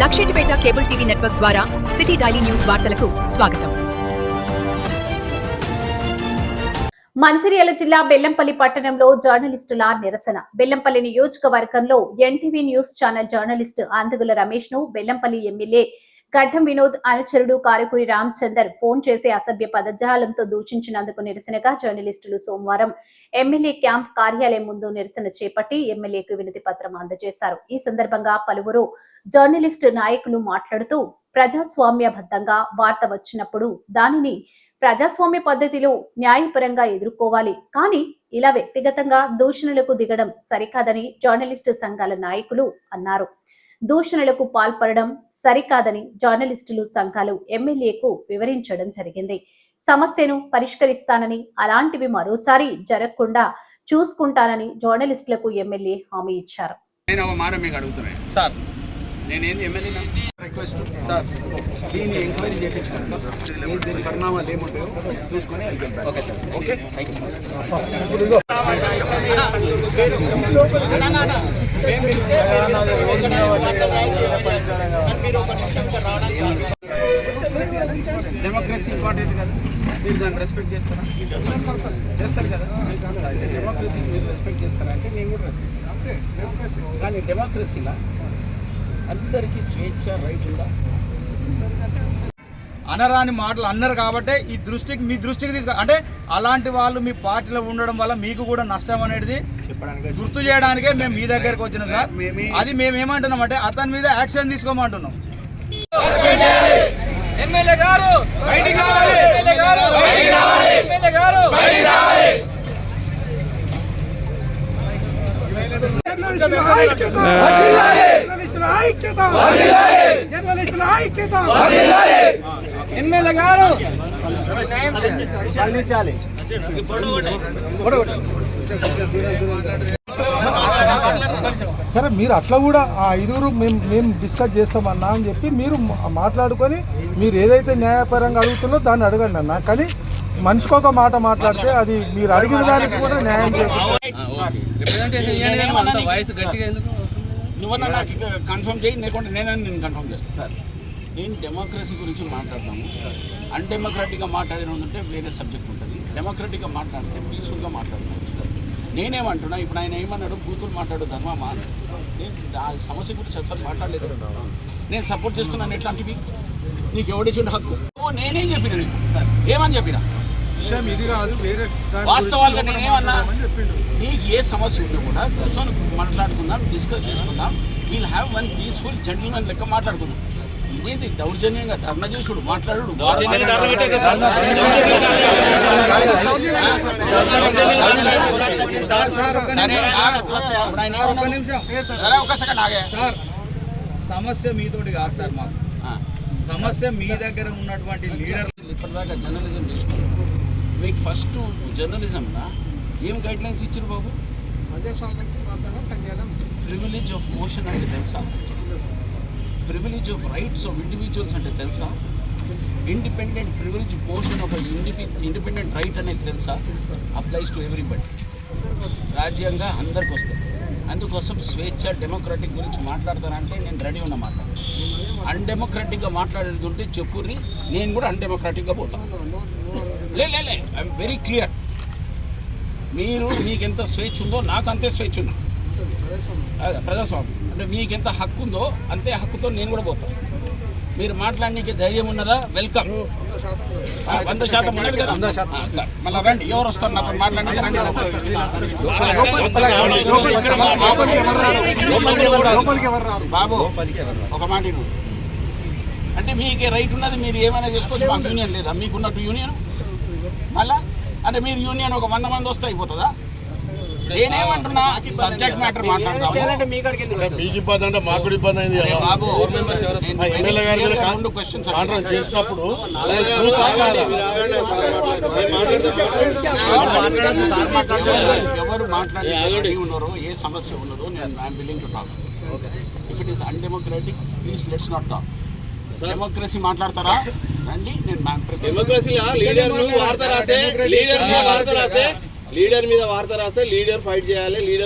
Luxettipet cable TV network ద్వారా city daily news వార్తలకు స్వాగతం. మంచిర్యాల జిల్లా బెల్లంపల్లి పట్టణంలో జర్నలిస్టుల నిరసన. బెల్లంపల్లి నియోజకవర్గంలో NTV news channel journalist Andagula రమేష్ను Bellampalli MLA Gaddam Vinod అనుచరుడు రామ్ రామచందర్ ఫోన్ చేసి అసభ్య పదజాలంతో దూషించినందుకు నిరసనగా జర్నలిస్టులు సోమవారం ఎమ్మెల్యే క్యాంప్ కార్యాలయం ముందు నిరసన చేపట్టి ఎమ్మెల్యేకు వినతి పత్రం అందజేశారు. ఈ సందర్భంగా పలువురు జర్నలిస్టు నాయకులు మాట్లాడుతూ ప్రజాస్వామ్యబద్ధంగా వార్త వచ్చినప్పుడు దానిని ప్రజాస్వామ్య పద్ధతిలో న్యాయపరంగా ఎదుర్కోవాలి. కానీ ఇలా వ్యక్తిగతంగా దూషణలకు దిగడం సరికాదని జర్నలిస్టు సంఘాల నాయకులు అన్నారు. దూషణలకు పాల్పడడం సరికాదని జర్నలిస్టులు సంఘాలు ఎమ్మెల్యేకు వివరించడం జరిగింది. సమస్యను పరిష్కరిస్తానని అలాంటివి మరోసారి జరగకుండా చూసుకుంటానని జర్నలిస్టులకు ఎమ్మెల్యే హామీ ఇచ్చారు. నేను ఒక మాట మీకు అడుగుతున్నాను సార్. నేనేంది ఎమ్మెల్యే రిక్వెస్ట్. సార్ దీన్ని ఎంక్వైరీ చేయించాను దీని పరిణామాలు ఏముంటాయో చూసుకొని okay sir. Okay. Democracy important కదా. మీరు దాన్ని రెస్పెక్ట్ చేస్తారా? చేస్తారు కదా. డెమోక్రసీ మీరు రెస్పెక్ట్ చేస్తారా? అంటే నేను కూడా రెస్పెక్ట్ చేస్తాను కానీ డెమోక్రసీలో అందరికీ స్వేచ్ఛ రైట్ ఉందా? అనరాని మాటలు అన్నారు కాబట్టి ఈ దృష్టికి మీ దృష్టికి తీసుకు అంటే అలాంటి వాళ్ళు మీ పార్టీలో ఉండడం వల్ల మీకు కూడా నష్టం అనేది గుర్తు చేయడానికే మేము మీ దగ్గరికి వచ్చినాం సార్. అది మేము ఏమంటున్నాం అంటే అతని మీద యాక్షన్ తీసుకోమంటున్నాం. ఎమ్మెల్యే గారు! ఎమ్మెల్యే ఐక్యత! జర్నలిస్టుల ఐక్యత ఎమ్మెల్యే గారు సరే మీరు అట్లా కూడా ఆ ఐదుగురు మేము మేము డిస్కస్ చేస్తామన్నా అని చెప్పి మీరు మాట్లాడుకొని మీరు ఏదైతే న్యాయపరంగా అడుగుతున్నారో దాన్ని అడగండి అన్న. కానీ మనిషికి ఒక మాట మాట్లాడితే అది మీరు అడిగిన దానికి కూడా న్యాయం చేస్తారు. నువ్వన్నా నాకు కన్ఫర్మ్ చేయి లేకుంటే నేనని నేను కన్ఫర్మ్ చేస్తాను సార్. నేను డెమోక్రసీ గురించి మాట్లాడతాము. అన్డెమోక్రటిక్గా మాట్లాడిన ఉంటే వేరే సబ్జెక్ట్ ఉంటుంది. డెమోక్రటిక్గా మాట్లాడితే పీస్ఫుల్గా మాట్లాడుతున్నాను సార్. నేనేమంటున్నా ఇప్పుడు ఆయన ఏమన్నాడు? కూతురు మాట్లాడు ధర్మమా. నేను ఆ సమస్య గురించి అసలు మాట్లాడలేదు. నేను సపోర్ట్ చేస్తున్నాను ఎట్లాంటివి? నీకు ఎవడిచ్చిన హక్కు? ఓ నేనేం చెప్పిన నీకు? సార్. ఏమని చెప్పిన? విషయం ఇది కాదు వేరే వాస్తవాలుగా నేనేమన్నా నీకు ఏ సమస్య ఉన్నా కూడా కూర్చొని మాట్లాడుకుందాం డిస్కస్ చేసుకుందాం we'll have one peaceful gentlemen లెక్క మాట్లాడుకుందాం ఇదేంటి దౌర్జన్యంగా ధర్మ చేసుడు మాట్లాడు సమస్య మీతోటి కాదు సార్ మాకు ఆ. సమస్య మీ దగ్గర ఉన్నటువంటి లీడర్ ఇప్పటిదాకా జర్నలిజం చేసినాం మీకు ఫస్ట్ జర్నలిజంలో ఏం గైడ్ లైన్స్ ఇచ్చారు బాబు? ప్రివిలేజ్ ఆఫ్ మోషన్ అంటే తెలుసా? Privilege of rights of individuals అంటే తెలుసా? Independent privilege motion of independent right అనేది తెలుసా? అప్లైస్ టు ఎవ్రీబడి రాజ్యాంగంగా అందరికి వస్తుంది. అందుకోసం స్వేచ్ఛ డెమోక్రటిక్ గురించి మాట్లాడతానంటే నేను రెడీ ఉన్న మాట అన్డెమోక్రటిక్గా మాట్లాడేది ఉంటే చెప్పుర్రి నేను కూడా అన్డెమోక్రటిక్గా పోతాను లే లే ఐఎమ్ వెరీ క్లియర్ మీరు మీకు ఎంత స్వేచ్ఛ ఉందో నాకు అంతే స్వేచ్ఛ ఉంది ప్రజాస్వామ్యం. అంటే మీకు ఎంత హక్కు ఉందో అంతే హక్కుతో నేను కూడా పోతాను మీరు మాట్లాడడానికి ధైర్యం ఉన్నదా? వెల్కమ్ వంద శాతం ఉన్నది కదా? సరే. మళ్ళా రండి. ఎవరు వస్తారు నాతో మాట్లాడడానికి? బాబు ఒక మాట. అంటే మీకే రైట్ ఉన్నది మీరు ఏమైనా చేసుకోవచ్చు. మాకు యూనియన్ లేదా? మీకున్నట్టు యూనియన్? మళ్ళా అంటే మీరు యూనియన్ ఒక వంద మంది వస్తే అయిపోతుందా నేనేమంటున్నా సబ్జెక్ట్ మ్యాటర్ మాట్లాడతాము మీకు ఇబ్బంది అయింది బాబు. చేసినప్పుడు? ఎవరు- మాట్లాడి ఉన్నారో ఏ సమస్య ఉన్నదో నేను I'm willing to talk if it is undemocratic please let's not talk democracy మాట్లాడతారా? రండి నేను డెమోక్రసీలో లీడర్ వార్త రాస్తే లీడర్ మీద వార్త రాస్తే లీడర్ మీద వార్త రాస్తే లీడర్ ఫైట్ చేయాలి లీడర్